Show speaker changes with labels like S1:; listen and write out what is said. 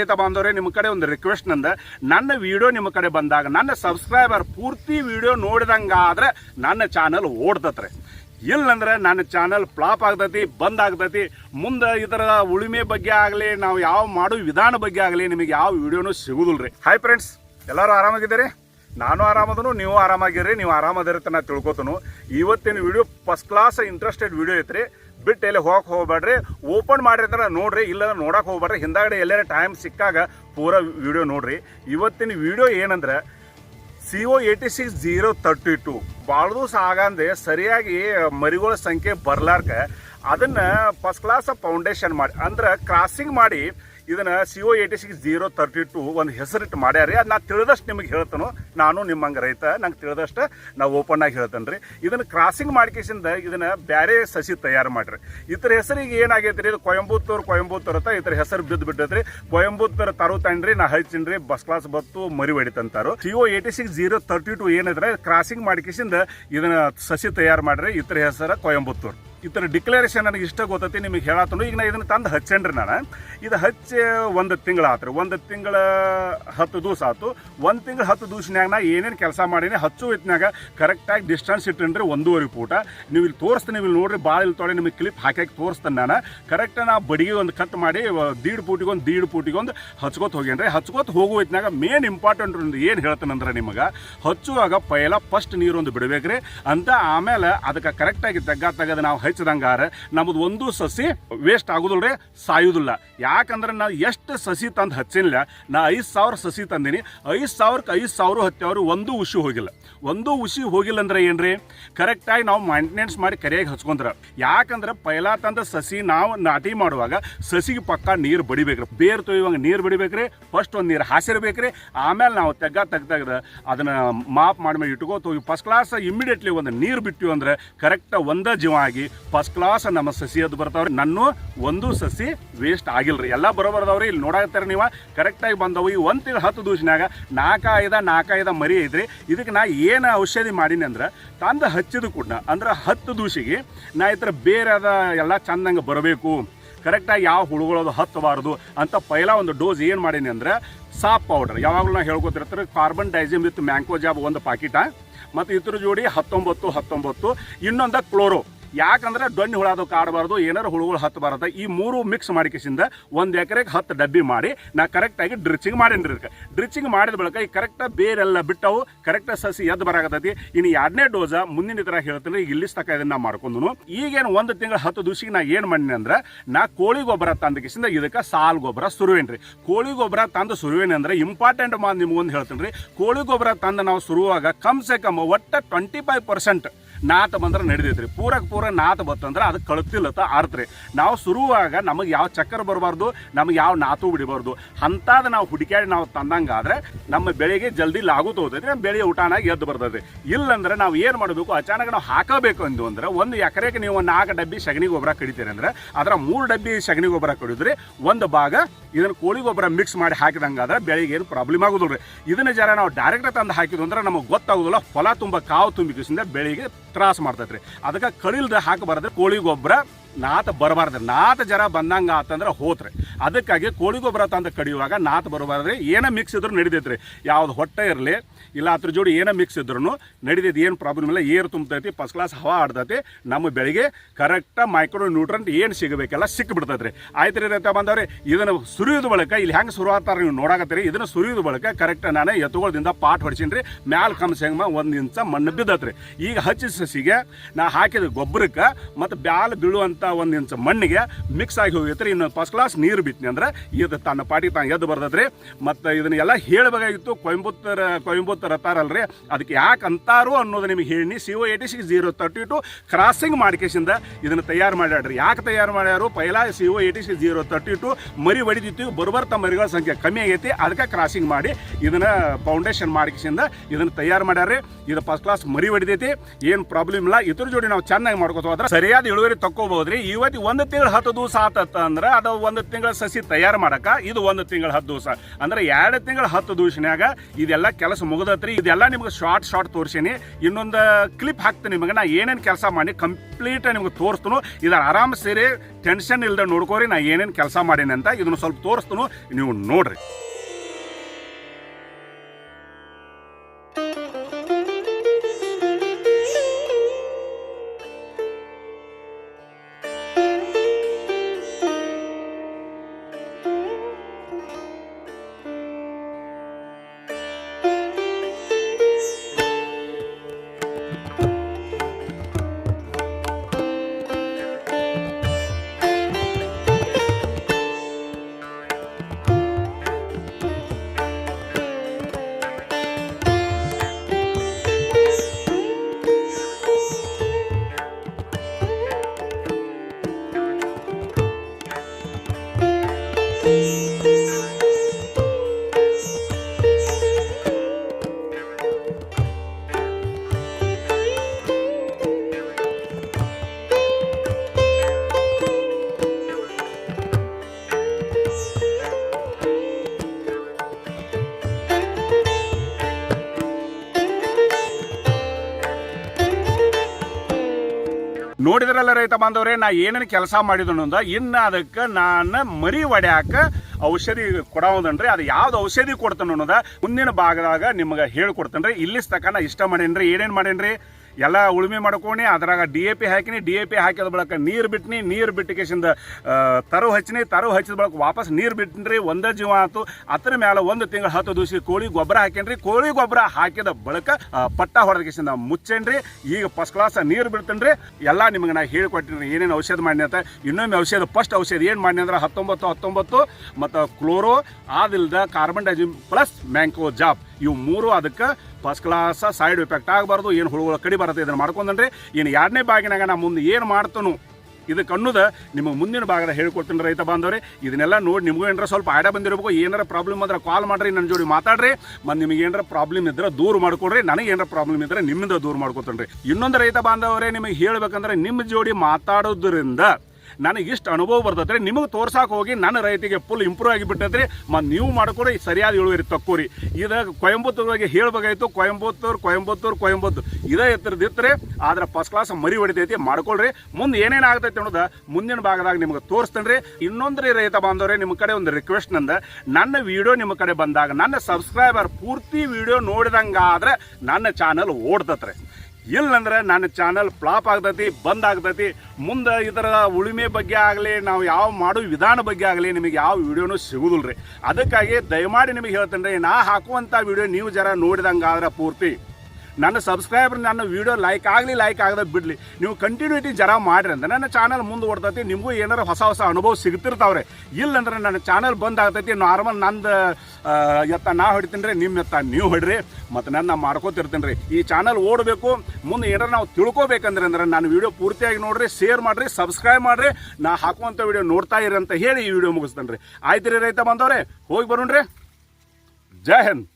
S1: ರೈತ ಬಾಂಧವರೇ ನಿಮ್ಮ ಕಡೆ ಒಂದು ರಿಕ್ವೆಸ್ಟ್ ನಂದ. ನನ್ನ ವಿಡಿಯೋ ನಿಮ್ಮ ಕಡೆ ಬಂದಾಗ, ನನ್ನ ಸಬ್ಸ್ಕ್ರೈಬರ್ ಪೂರ್ತಿ ವಿಡಿಯೋ ನೋಡಿದಂಗಾದ್ರೆ ನನ್ನ ಚಾನಲ್ ಓಡ್ತತ್ರೆ. ಇಲ್ಲಂದ್ರೆ ನನ್ನ ಚಾನಲ್ ಫ್ಲಾಪ್ ಆಗ್ತೈತಿ, ಬಂದ್ ಆಗ್ತೈತಿ. ಮುಂದೆ ಇದರ ಉಳಿಮೆ ಬಗ್ಗೆ ಆಗಲಿ, ನಾವು ಯಾವ ಮಾಡೋ ವಿಧಾನ ಬಗ್ಗೆ ಆಗಲಿ, ನಿಮಗೆ ಯಾವ ವಿಡಿಯೋನು ಸಿಗುದಿಲ್ರಿ. ಹಾಯ್ ಫ್ರೆಂಡ್ಸ್ ಎಲ್ಲರೂ ಆರಾಮಾಗಿದ್ದೀರಿ? ನಾನು ಆರಾಮದನು, ನೀವು ಆರಾಮಾಗಿರ್ರಿ ನೀವು ಆರಾಮದಿರತ್ತ ನಾ ತಿಳ್ಕೊತನು. ಇವತ್ತಿನ video first class interested video ಐತ್ರಿ. ಬಿಟ್ಟು ಎಲ್ಲಿ ಹೋಗಕ್ಕೆ ಹೋಗ್ಬೇಡ್ರಿ. ಓಪನ್ ಮಾಡಿರ್ತಾರೆ ನೋಡ್ರಿ ಇಲ್ಲ ನೋಡಕ್ಕೆ ಹೋಗ್ಬೇಡ್ರಿ. ಹಿಂದಾಗಡೆ ಎಲ್ಲಾರ ಟೈಮ್ ಸಿಕ್ಕಾಗ ಪೂರ ವಿಡಿಯೋ ನೋಡ್ರಿ. ಇವತ್ತಿನ ವಿಡಿಯೋ ಏನಂದ್ರೆ C O eighty six zero thirty two ಭಾಳ ದಿವಸ ಆಗಂದೆ ಸರಿಯಾಗಿ ಮರಿಗಳ ಸಂಖ್ಯೆ ಬರ್ಲಾರ್ಕ ಅದನ್ನ ಫಸ್ಟ್ ಕ್ಲಾಸ್ ಫೌಂಡೇಶನ್ ಮಾಡಿ, ಅಂದ್ರೆ ಕ್ರಾಸಿಂಗ್ ಮಾಡಿ ಇದನ್ನ C O eighty six zero thirty two ಒಂದು ಹೆಸರಿಟ್ಟು ಮಾಡ್ಯಾರಿ ಅದು ನಾ ತಿಳಿದಷ್ಟು ನಿಮಗೆ ಹೇಳ್ತಾನು. ನಾನು ನಿಮ್ಮಂಗೆ ರೈತ, ನಂಗೆ ತಿಳಿದಷ್ಟು ನಾವು ಓಪನ್ ಆಗಿ ಹೇಳ್ತೇನೆ ರೀ. ಇದನ್ನು ಕ್ರಾಸಿಂಗ್ ಮಾಡ್ಕೇಸಿಂದ ಇದನ್ನ ಬೇರೆ ಸಸಿ ತಯಾರು ಮಾಡ್ರಿ. ಇತರ ಹೆಸರಿಗೆ ಏನಾಗೈತೆ ರೀ ಇದು ಕೊಯಂಬತ್ತೂರು ಕೊಯಂಬತ್ತೂರು ಅಂತ ಇತರ ಹೆಸರು ಬಿದ್ದು ಬಿಟ್ಟೈತ್ರಿ ಕೊಯಂಬತ್ತೂರು ತರು ತಂಡ್ರಿ, ನಾ ಹಚ್ಚಿನ್ರಿ ಬಸ್ ಕ್ಲಾಸ್ ಬತ್ತು, ಮರಿ ಹೊಡಿತಂತಾರು C O eighty six zero thirty two ಏನಂದ್ರೆ ಕ್ರಾಸಿಂಗ್ ಮಾಡ್ಕೇಸಿಂದ ಇದನ್ನು ಸಸಿ ತಯಾರು ಮಾಡ್ರಿ. ಇತರ ಹೆಸರು ಕೊಯಂಬತ್ತೂರು. ಇತರ ಡಿಕ್ಲರೇಷನ್ ನನಗೆ ಇಷ್ಟ ಗೊತ್ತೈತಿ, ನಿಮಗೆ ಹೇಳತ್ತನು ಈಗ ನಾ ಇದನ್ನು ತಂದು ಹಚ್ಚೇನ್ರಿ ನಾನು. ಇದು ಹಚ್ಚಿ ಒಂದು ತಿಂಗಳ ಆತ್ರಿ. ಒಂದು ತಿಂಗಳ ಹತ್ತು ದಿವಸ ಆಯ್ತು ಒಂದು ತಿಂಗಳ ಹತ್ತು ದಿವಸನ್ಯಾಗ ನಾ ಏನೇನು ಕೆಲಸ ಮಾಡೀನಿ, ಹಚ್ಚು ಹೊತ್ತಿನಾಗ ಕರೆಕ್ಟಾಗಿ ಡಿಸ್ಟೆನ್ಸ್ ಇಟ್ಟೇನ್ರಿ ಒಂದೂವರೆ ಪೂಟ. ನೀವು ಇಲ್ಲಿ ತೋರಿಸ್ತೀನಿ, ನೀವು ಇಲ್ಲಿ ನೋಡ್ರಿ ಭಾಳ ಇಲ್ಲಿ ತೊಳೆ ನಿಮಗೆ ಕ್ಲಿಪ್ ಹಾಕಿ ತೋರಿಸ್ತೇನೆ ನಾನು. ಕರೆಕ್ಟಾಗಿ ನಾ ಬಡಿಗೆ ಒಂದು ಕಟ್ ಮಾಡಿ ದೀಡ್ ಫೂಟಿಗೊಂದು ದೀಡ್ ಫೂಟಿಗೊಂದು ಹಚ್ಕೋತ ಹೋಗೇನ್ರಿ ಹಚ್ಕೋತ ಹೊತ್ತಿನಾಗ ಮೇನ್ ಇಂಪಾರ್ಟೆಂಟ್ ಏನು ಹೇಳ್ತಾನಂದ್ರೆ ನಿಮಗೆ, ಹಚ್ಚುವಾಗ ಪೈಲ ಫಸ್ಟ್ ನೀರೊಂದು ಬಿಡಬೇಕ್ರಿ. ಅಂತ ಆಮೇಲೆ ಅದಕ್ಕೆ ಕರೆಕ್ಟಾಗಿ ತಗ್ಗ ತೆಗೆದು ನಾವು ಹಚ್ಚಿದಂಗಾರ ನಮ್ದು ಒಂದು ಸಸಿ ವೇಸ್ಟ್ ಆಗೋದಿಲ್ರಿ ಸಾಯುವುದಿಲ್ಲ ಯಾಕಂದ್ರೆ ನಾ ಎಷ್ಟು ಸಸಿ ತಂದು ಹಚ್ಚಿನಿಲ್ಲ ನಾ ಐದು ಸಾವಿರ ಸಸಿ ತಂದೀನಿ, ಐದು ಸಾವಿರಕ್ಕೆ ಐದು ಸಾವಿರ ಹತ್ತವ್ರು ಒಂದು ಉಸಿ ಹೋಗಿಲ್ಲ. ಒಂದು ಉಸಿ ಹೋಗಿಲ್ಲ ಅಂದ್ರೆ ಏನ್ರಿ? ಕರೆಕ್ಟಾಗಿ ನಾವು ಮೈಂಟೆನೆನ್ಸ್ ಮಾಡಿ ಕರಿಯಾಗಿ ಹಚ್ಕೊಂಡ್ರ. ಯಾಕಂದ್ರೆ ಪೈಲಾ ತಂದ ಸಸಿ ನಾವು ನಾಟಿ ಮಾಡುವಾಗ ಸಸಿಗೆ ಪಕ್ಕ ನೀರು ಬಡಿಬೇಕ್ರಿ. ಬೇರು ತೊಯ್ಯುವಾಗ ನೀರು ಬಡಿಬೇಕ್ರಿ ಫಸ್ಟ್ ಒಂದು ನೀರು ಹಾಸಿರ್ಬೇಕ್ರಿ, ಆಮೇಲೆ ನಾವು ತೆಗ್ಗ ತೆಗ್ದಾಗ ತೆಗ್ದ ಅದನ್ನ ಮಾಪ್ ಮಾಡಿ ಇಟ್ಕೋತೀವಿ ಫಸ್ಟ್ ಕ್ಲಾಸ್ ಇಮಿಡಿಯೇಟ್ಲಿ ಒಂದು ನೀರು ಬಿಟ್ಟಿವಿ ಅಂದ್ರೆ ಕರೆಕ್ಟ್ ಒಂದ ಜೀವ ಆಗಿ ಫಸ್ಟ್ ಕ್ಲಾಸ್ ನಮ್ಮ ಸಸಿ ಅದು ಬರ್ತಾವ್ರಿ. ನನ್ನ ಒಂದು ಸಸಿ ವೇಸ್ಟ್ ಆಗಿಲ್ರಿ. ಎಲ್ಲ ಬರೋಬರ್ದವ್ರಿ. ಇಲ್ಲಿ ನೋಡಾಕತ್ತಾರೆ ನೀವು. ಕರೆಕ್ಟಾಗಿ ಬಂದವು. ಈ ಒಂದು ತಿಂಗಳು ಹತ್ತು ದಿವಸನಾಗ ನಾಲ್ಕೈದ ನಾಲ್ಕೈದ ಮರಿ ಐತ್ರಿ. ಇದಕ್ಕೆ ನಾ ಏನು ಔಷಧಿ ಮಾಡೀನಿ ಅಂದ್ರೆ, ತಂದು ಹಚ್ಚಿದ ಕೂಡ ಅಂದ್ರೆ ಹತ್ತು ದಿವಸಿಗೆ ನಾ ಈ ಥರ ಬೇರೆ ಅದ ಎಲ್ಲ ಚಂದಂಗೆ ಬರಬೇಕು. ಕರೆಕ್ಟಾಗಿ ಯಾವ ಹುಳುಗಳದು ಹತ್ತಬಾರ್ದು ಅಂತ ಪೈಲ ಒಂದು ಡೋಸ್ ಏನು ಮಾಡೀನಿ ಅಂದ್ರೆ ಸಾಪ್ ಪೌಡರ್ ಯಾವಾಗಲೂ ನಾ ಹೇಳ್ಕೊತಿರ್ತಾರೆ carbendazim with mancozeb ಒಂದು ಪಾಕಿಟ ಮತ್ತು ಇದ್ರ ಜೋಡಿ ಹತ್ತೊಂಬತ್ತು ಹತ್ತೊಂಬತ್ತು, ಇನ್ನೊಂದು ಕ್ಲೋರೋ ಯಾಕಂದ್ರೆ ಡೊಣ್ಣಿ ಹುಳ ಅದು ಕಾಡಬಾರ್ದು ಏನಾರು ಹುಳುಗಳು ಹತ್ತಬಾರದು ಈ ಮೂರು ಮಿಕ್ಸ್ ಮಾಡಿಕೆಸಿಂದ ಒಂದು ಎಕರೆಗೆ ಹತ್ತು ಡಬ್ಬಿ ಮಾಡಿ, ನಾ ಕರೆಕ್ಟಾಗಿ ಡ್ರಿಚಿಂಗ್ ಮಾಡೇನ್ರಿ ಇದಕ್ಕೆ. ಡ್ರಿಚಿಂಗ್ ಮಾಡಿದ ಬಳಿಕ ಈ ಕರೆಕ್ಟ್ ಬೇರೆಲ್ಲ ಬಿಟ್ಟವು ಕರೆಕ್ಟ್ ಸಸಿ ಎದ್ದು ಬರಾಕತ್ತೈತಿ. ಇನ್ನು ಎರಡನೇ ಡೋಸ ಮುಂದಿನ ತರ ಹೇಳ್ತೀನಿ, ಈಗ ಇಲ್ಲಿ ತಕ್ಕ ಇದನ್ನ ಮಾಡ್ಕೊಂಡು ಈಗೇನು ಒಂದು ತಿಂಗಳ ಹತ್ತು ದಿವಸಿಗೆ ನಾ ಏನು ಮಾಡಿನಿ ಅಂದ್ರೆ, ನಾ ಕೋಳಿ ಗೊಬ್ಬರ ತಂದಕಿಸಿಂದ ಇದಕ್ಕೆ ಸಾಲ್ ಗೊಬ್ಬರ ಸುರುವೇನ್ರಿ. ಕೋಳಿ ಗೊಬ್ಬರ ತಂದು ಸುರುವೇನೆ ಅಂದ್ರೆ ಇಂಪಾರ್ಟೆಂಟ್ ಮಾತು ನಿಮ್ಗೊಂದು ಹೇಳ್ತೀನಿ ರೀ ಕೋಳಿ ಗೊಬ್ಬರ ತಂದು ನಾವು ಶುರುವಾಗ ಕಮ್ ಸೆ ಕಮ್ ಒಟ್ಟು ಟ್ವೆಂಟಿ ಫೈವ್ ಪರ್ಸೆಂಟ್ ನಾತ ಬಂದ್ರೆ ನಡೆದೈತ್ರಿ. ಪೂರಕ್ಕೆ ಪೂರ ನಾತ ಬತ್ತಂದ್ರೆ ಅದು ಕಳುತ್ತಿಲ್ಲತ್ತ ಆರ್ತ್ರಿ. ನಾವು ಶುರುವಾಗ ನಮಗೆ ಯಾವ ಚಕ್ಕರ್ ಬರಬಾರ್ದು, ನಮಗೆ ಯಾವ ನಾತು ಬಿಡಬಾರ್ದು. ಅಂಥದ್ದು ನಾವು ಹುಡುಕಾಡಿ ನಾವು ತಂದಂಗಾದ್ರೆ ನಮ್ಮ ಬೆಳೆಗೆ ಜಲ್ದಿ ಲಾಗು ತಗೋತೈತಿ ನಮ್ಮ ಬೆಳೆ ಊಟನಾಗಿ ಎದ್ದು ಬರ್ತದೆ ಇಲ್ಲಂದ್ರೆ ನಾವು ಏನು ಮಾಡಬೇಕು ಅಚಾನಕ್ ನಾವು ಹಾಕಬೇಕು ಅಂದು ಅಂದ್ರೆ, ಒಂದು ಎಕರೆಗೆ ನೀವು ನಾಲ್ಕು ಡಬ್ಬಿ ಸಗಣಿ ಗೊಬ್ಬರ ಕಡಿತೀರಿ ಅಂದ್ರೆ, ಅದರ ಮೂರು ಡಬ್ಬಿ ಸಗಣಿ ಗೊಬ್ಬರ ಕಡಿದ್ರಿ, ಒಂದು ಭಾಗ ಇದನ್ನು ಕೋಳಿ ಗೊಬ್ಬರ ಮಿಕ್ಸ್ ಮಾಡಿ ಹಾಕಿದಂಗಾದ್ರೆ ಬೆಳೆಗೆ ಏನು ಪ್ರಾಬ್ಲಮ್ ಆಗೋದಿಲ್ಲ ಇದನ್ನ ಜರ ನಾವು ಡೈರೆಕ್ಟ್ ತಂದು ಹಾಕಿದ್ವು ಅಂದ್ರೆ ನಮಗೆ ಗೊತ್ತಾಗೋದಿಲ್ಲ, ಹೊಲ ತುಂಬ ಕಾವು ತುಂಬಿಕಿಸಿಂದ ಬೆಳೆಗೆ ತ್ರಾಸ ಮಾಡ್ತೈತ್ರಿ. ಅದಕ್ಕೆ ಕಳಿಲ್ದ ಹಾಕಬಾರ್ದ್ರೆ ಕೋಳಿ ಗೊಬ್ಬರ ನಾತ ಬರಬಾರ್ದು. ನಾತ ಜರ ಬಂದಂಗ ಆತಂದ್ರೆ ಹೋತ್ರಿ. ಅದಕ್ಕಾಗಿ ಕೋಳಿ ಗೊಬ್ಬರ ತಂದು ಕಡಿಯುವಾಗ ನಾತ ಬರಬಾರ್ದ್ರಿ. ಏನೋ ಮಿಕ್ಸ್ ಇದ್ರೂ ನಡಿತೈತ್ರಿ. ಯಾವ್ದು ಹೊಟ್ಟೆ ಇರಲಿ, ಇಲ್ಲ ಅದ್ರ ಜೋಡಿ ಏನೋ ಮಿಕ್ಸ್ ಇದ್ರೂ ನಡಿತೈತಿ. ಏನು ಪ್ರಾಬ್ಲಮ್ ಇಲ್ಲ. ಏರು ತುಂಬತೈತಿ ಫಸ್ಟ್ ಕ್ಲಾಸ್ ಹವಾ ಆಡ್ತೈತಿ. ನಮ್ಮ ಬೆಳೆಗೆ ಕರೆಕ್ಟ ಮೈಕ್ರೋ ನ್ಯೂಟ್ರೆಂಟ್ ಏನು ಸಿಗಬೇಕೆಲ್ಲ ಸಿಕ್ಕಿ ಆಯ್ತ್ರಿ ಆಯ್ತು ರೀ ರೈತ ಬಂದವ್ರಿ, ಇದನ್ನು ಸುರಿಯೋದ ಬಳಿಕ ಇಲ್ಲಿ ಹೆಂಗೆ ಶುರು ಆಗ್ತಾರ ನೀವು ನೋಡಾಕತ್ತೀರಿ. ಇದನ್ನು ಸುರಿಯೋದ ಬಳಿಕ ಕರೆಕ್ಟ್ ನಾನು ಎತ್ತುಗಳಿಂದ ಪಾಟ್ ಹೊಡ್ಸೀನಿ ರೀ ಮ್ಯಾಲ ಹೆಂಗೆ ಒಂದು ಇಂಚ ಮಣ್ಣು ಬಿದ್ದತ್ರಿ. ಈಗ ಹಚ್ಚಿ ಸಸಿಗೆ ನಾ ಹಾಕಿದ ಗೊಬ್ಬರಕ್ಕೆ ಮತ್ತು ಬ್ಯಾಲ್ ಬೀಳುವಂಥ ಒಂದು ಇಂಚು ಮಣ್ಣಿಗೆ ಮಿಕ್ಸ್ ಆಗಿ ಹೋಗೈತ್ರಿ ಇನ್ನು ಫಸ್ಟ್ ಕ್ಲಾಸ್ ನೀರು ಬಿತ್ತನೆ ಅಂದ್ರೆ ಇದು ತನ್ನ ಪಾಟಿ ತಾನು ಎದ್ದು ಬರ್ತದ್ರಿ ಮತ್ತು ಇದನ್ನೆಲ್ಲ ಹೇಳಬೇಕಾಗಿತ್ತು. ಕೊಯಂಬತ್ತೂರ್ ಕೊಯಂಬತ್ತೂರ್ ಅತ್ತಾರಲ್ರಿ ಅದಕ್ಕೆ ಯಾಕೆ ಅಂತಾರು ಅನ್ನೋದು ನಿಮಗೆ ಹೇಳಿ. C O eighty six zero thirty two crossing ಮಾಡ್ಕೇಸಿಂದ ಇದನ್ನು ತಯಾರು ಮಾಡ್ಯಾಡ್ರಿ ಯಾಕೆ ತಯಾರು ಮಾಡ್ಯಾರು? ಪೈಲ C O eighty six zero thirty two ಮರಿ ಹೊಡಿದಿತ್ತು ತಮ್ಮ ಮರಿಗಳ ಸಂಖ್ಯೆ ಕಮ್ಮಿ ಆಗೈತಿ. ಅದಕ್ಕೆ ಕ್ರಾಸಿಂಗ್ ಮಾಡಿ ಇದನ್ನ ಫೌಂಡೇಶನ್ ಮಾಡ್ಕೇಸಿಂದ ಇದನ್ನು ತಯಾರು ಮಾಡ್ಯಾರ್ರಿ. ಇದು ಫಸ್ಟ್ ಕ್ಲಾಸ್ ಮರಿ ಹೊಡಿದೈತಿ ಏನು ಪ್ರಾಬ್ಲಮ್ ಇಲ್ಲ. ಇದ್ರ ಜೋಡಿ ನಾವು ಚೆನ್ನಾಗಿ ಮಾಡ್ಕೋತ ಸರಿಯಾದ ಇಳುವರಿ ತಕ್ಕೋಬಹುದು ಅಲ್ರಿ ಇವತ್ತು ಒಂದು ತಿಂಗಳು ಹತ್ತು ದಿವಸ ಆತತ್ತ ಅಂದ್ರೆ ಅದು ಒಂದು ತಿಂಗಳ ಸಸಿ ತಯಾರು ಮಾಡಕ ಇದು ಒಂದು ತಿಂಗಳ ಹತ್ತು ದಿವಸ. ಅಂದ್ರೆ ಎರಡು ತಿಂಗಳ ಹತ್ತು ದಿವಸನ್ಯಾಗ ಇದೆಲ್ಲ ಕೆಲಸ ಮುಗಿದತ್ರಿ. ಇದೆಲ್ಲ ನಿಮ್ಗೆ ಶಾರ್ಟ್ ಶಾರ್ಟ್ ತೋರ್ಸೀನಿ. ಇನ್ನೊಂದು ಕ್ಲಿಪ್ ಹಾಕ್ತೀನಿ ನಿಮಗೆ. ನಾ ಏನೇನು ಕೆಲಸ ಮಾಡಿ ಕಂಪ್ಲೀಟ್ ನಿಮ್ಗೆ ತೋರಿಸ್ತನು. ಇದು ಆರಾಮ್ ಸೇರಿ ಟೆನ್ಷನ್ ಇಲ್ಲದೆ ನೋಡ್ಕೋರಿ, ನಾ ಏನೇನು ಕೆಲಸ ಮಾಡೀನಿ ಅಂತ ಇದನ್ನು ಸ್ವಲ್ಪ ತೋರಿಸ್ತನು. ನೀವು ನೋಡ್ರಿ. ನೋಡಿದ್ರಲ್ಲ ರೈತ ಬಾಂಧವ್ರೆ, ನಾ ಏನೇನು ಕೆಲಸ ಮಾಡಿದನು ಅಂದ, ಇನ್ನು ಅದಕ್ಕೆ ನಾನು ಮರಿ ಒಡ್ಯಾಕ ಔಷಧಿ ಕೊಡೋದನ್ರಿ ಅದು ಯಾವ್ದು ಔಷಧಿ ಕೊಡ್ತಾನ ಅನ್ನೋದ ಮುಂದಿನ ಭಾಗದಾಗ ನಿಮ್ಗೆ ಹೇಳ್ಕೊಡ್ತೇನೆ ಇಲ್ಲಿ ತಕ ನಾ ಇಷ್ಟ ಮಾಡೇನ್ರಿ, ಏನೇನು ಮಾಡೇನ್ರಿ? ಎಲ್ಲ ಉಳುಮೆ ಮಾಡ್ಕೊಂಡು ಅದ್ರಾಗ ಡಿ ಎ ಪಿ ಹಾಕಿನಿ ಡಿ ಎ ಪಿ ಹಾಕಿದ ಬಳಕ ನೀರು ಬಿಟ್ನಿ, ನೀರು ಬಿಟ್ಟಕೇಶಿಂದ ತರು ಹಚ್ಚಿನಿ ತರು ಹಚ್ಚಿದ ಬಳಕ ವಾಪಸ್ ನೀರು ಬಿಟ್ಟಿನ್ರಿ ಒಂದೇ ಜೀವ ಆಯ್ತು ಅದ್ರ ಮೇಲೆ ಒಂದು ತಿಂಗಳು ಹತ್ತು ದಿವಸ ಕೋಳಿ ಗೊಬ್ಬರ ಹಾಕೇನ್ರಿ. ಕೋಳಿ ಗೊಬ್ಬರ ಹಾಕಿದ ಬಳಕ ಪಟ್ಟ ಹೊಡೆದಕೆಸಿಂದ ಮುಚ್ಚೇನ್ರಿ. ಈಗ ಫಸ್ಟ್ ಕ್ಲಾಸ್ ನೀರು ಬಿಡ್ತೇನ್ರಿ. ಎಲ್ಲ ನಿಮಗೆ ನಾ ಹೇಳಿಕೊಟ್ಟಿನಿ, ಏನೇನು ಔಷಧ ಮಾಡಿ ಅಂತ. ಇನ್ನೊಮ್ಮೆ ಔಷಧ ಫಸ್ಟ್ ಔಷಧ ಏನು ಮಾಡಿ ಅಂದ್ರೆ ಹತ್ತೊಂಬತ್ತು ಹತ್ತೊಂಬತ್ತು, ಮತ್ತು ಕ್ಲೋರೋ ಆದಿಲ್ದ carbendazim plus mancozeb ಇವು ಮೂರು ಅದಕ್ಕೆ ಫಸ್ಟ್ ಕ್ಲಾಸ, ಸೈಡ್ ಎಫೆಕ್ಟ್ ಆಗಬಾರ್ದು, ಏನು ಹುಳುಗಳ ಕಡಿ ಬರುತ್ತೆ ಇದನ್ನು ಮಾಡ್ಕೊಂಡ್ರೆ ಇನ್ನು ಎರಡನೇ ಬಾಗಿನಾಗ ನಾ ಮುಂದೆ ಏನು ಮಾಡ್ತಾನು ಇದಕ್ಕೆ ಅನ್ನೋದು ನಿಮಗೆ ಮುಂದಿನ ಭಾಗದ ಹೇಳ್ಕೊಡ್ತೀನಿ ರೈತ ಬಾಂಧವ್ರೆ. ಇದನ್ನೆಲ್ಲ ನೋಡಿ ನಿಮಗೂ ಏನಾರ ಸ್ವಲ್ಪ ಆಡ ಬಂದಿರಬೇಕು, ಏನಾರ ಪ್ರಾಬ್ಲಮ್ ಅಂದ್ರೆ ಕಾಲ್ ಮಾಡ್ರಿ ನನ್ನ ಜೋಡಿ ಮಾತಾಡ್ರಿ. ಮತ್ತು ನಿಮಗೆ ಏನಾರ ಪ್ರಾಬ್ಲಮ್ ಇದ್ರೆ ದೂರ ಮಾಡ್ಕೊಡ್ರಿ, ನನಗೆ ಏನಾರ ಪ್ರಾಬ್ಲಮ್ ಇದ್ರೆ ನಿಮ್ಮಿಂದ ದೂರ ಮಾಡ್ಕೊತೇನೆ ಇನ್ನೊಂದು ರೈತ ಬಾಂಧವರೇ, ನಿಮಗೆ ಹೇಳ್ಬೇಕಂದ್ರೆ ನಿಮ್ಮ ಜೋಡಿ ಮಾತಾಡೋದ್ರಿಂದ ನನಗೆ ಇಷ್ಟು ಅನುಭವ ಬರ್ತದ್ರೆ ನಿಮಗೆ ತೋರ್ಸಕ್ಕೆ ಹೋಗಿ ನನ್ನ ರೈತಿಗೆ ಫುಲ್ ಇಂಪ್ರೂವ್ ಆಗಿಬಿಟ್ಟದ್ರಿ ಮತ್ತು ನೀವು ಮಾಡಿಕೊಡ್ರಿ ಸರಿಯಾದ ಇಳುವರಿ ತಕ್ಕೋರಿ. ಕೊಯಂಬತ್ತೂರ್ ಬಗ್ಗೆ ಹೇಳ್ಬೇಕಾಯ್ತು, ಕೊಯಂಬತ್ತೂರು ಕೊಯಂಬತ್ತೂರು ಕೊಯಂಬತ್ತೂರು. ಇದೇ ಎತ್ತರದಿತ್ತರೆ ಆದ್ರೆ ಫಸ್ಟ್ ಕ್ಲಾಸ್ ಮರಿ ಹೊಡಿತೈತಿ, ಮಾಡ್ಕೊಳ್ರಿ. ಮುಂದೆ ಏನೇನು ಆಗ್ತೈತಿ ಅನ್ನೋದು ಮುಂದಿನ ಭಾಗದಾಗ ನಿಮ್ಗೆ ತೋರಿಸ್ತೇನೆ ರೀ ಇನ್ನೊಂದ್ರಿ ರೈತ ಬಾಂಧವ್ರೆ ನಿಮ್ಮ ಕಡೆ ಒಂದು ರಿಕ್ವೆಸ್ಟ್ ನಂದ. ನನ್ನ ವಿಡಿಯೋ ನಿಮ್ಮ ಕಡೆ ಬಂದಾಗ, ನನ್ನ ಸಬ್ಸ್ಕ್ರೈಬರ್ ಪೂರ್ತಿ ವಿಡಿಯೋ ನೋಡಿದಂಗಾದ್ರೆ ನನ್ನ ಚಾನಲ್ ಓಡ್ತತ್ರಿ. ಇಲ್ಲಂದ್ರೆ ನನ್ನ ಚಾನಲ್ ಫ್ಲಾಪ್ ಆಗ್ತೈತಿ, ಬಂದ್ ಆಗ್ತೈತಿ. ಮುಂದೆ ಇದರ ಉಳುಮೆ ಬಗ್ಗೆ ಆಗಲಿ, ನಾವು ಯಾವ ಮಾಡೋ ವಿಧಾನ ಬಗ್ಗೆ ಆಗಲಿ ನಿಮಗೆ ಯಾವ ವಿಡಿಯೋನು ಸಿಗುದಿಲ್ಲ ರೀ ಅದಕ್ಕಾಗಿ ದಯಮಾಡಿ ನಿಮಗೆ ಹೇಳ್ತೇನೆ ರೀ, ನಾ ಹಾಕುವಂಥ ವಿಡಿಯೋ ನೀವು ಜರ ನೋಡಿದಂಗೆ ಆದ್ರೆ ಪೂರ್ತಿ ನನ್ನ ಸಬ್ಸ್ಕ್ರೈಬರ್ ನನ್ನ ವಿಡಿಯೋ ಲೈಕ್ ಆಗಲಿ ಲೈಕ್ ಆಗದ ಬಿಡಲಿ. ನೀವು ಕಂಟಿನ್ಯೂಟಿ ಜರ ಮಾಡ್ರಿ ಅಂದ್ರೆ ನನ್ನ ಚಾನಲ್ ಮುಂದೆ ಓಡ್ತೈತಿ ನಿಮಗೂ ಏನಾರ ಹೊಸ ಹೊಸ ಅನುಭವ ಸಿಗ್ತಿರ್ತಾವ್ರೆ. ಇಲ್ಲಂದ್ರೆ ನನ್ನ ಚಾನಲ್ ಬಂದ್ ಆಗ್ತೈತಿ ನಾರ್ಮಲ್ ನಂದು ಎತ್ತ ನಾ ಹೊಡಿತೀನಿ ರೀ ನಿಮ್ಮ ಎತ್ತ ನೀವು ಹೊಡ್ರಿ, ಮತ್ತು ನನ್ನ ಮಾಡ್ಕೋತಿರ್ತೀನಿ ರೀ ಈ ಚಾನಲ್ ಓಡಬೇಕು, ಮುಂದೆ ಏನಾರ ನಾವು ತಿಳ್ಕೊಬೇಕಂದ್ರೆ ಅಂದ್ರೆ ನನ್ನ ವಿಡಿಯೋ ಪೂರ್ತಿಯಾಗಿ ನೋಡ್ರಿ ಶೇರ್ ಮಾಡ್ರಿ ಸಬ್ಸ್ಕ್ರೈಬ್ ಮಾಡ್ರಿ, ನಾ ಹಾಕುವಂಥ ವಿಡಿಯೋ ನೋಡ್ತಾ ಇರಿ ಅಂತ ಹೇಳಿ ಈ ವಿಡಿಯೋ ಮುಗಿಸ್ತೇನೆ ರೀ ಆಯ್ತು ರೀ ರೈತ ಬಂದವ್ರೆ, ಹೋಗಿ ಬರೋಣ್ರಿ. ಜೈ ಹಿಂದ್.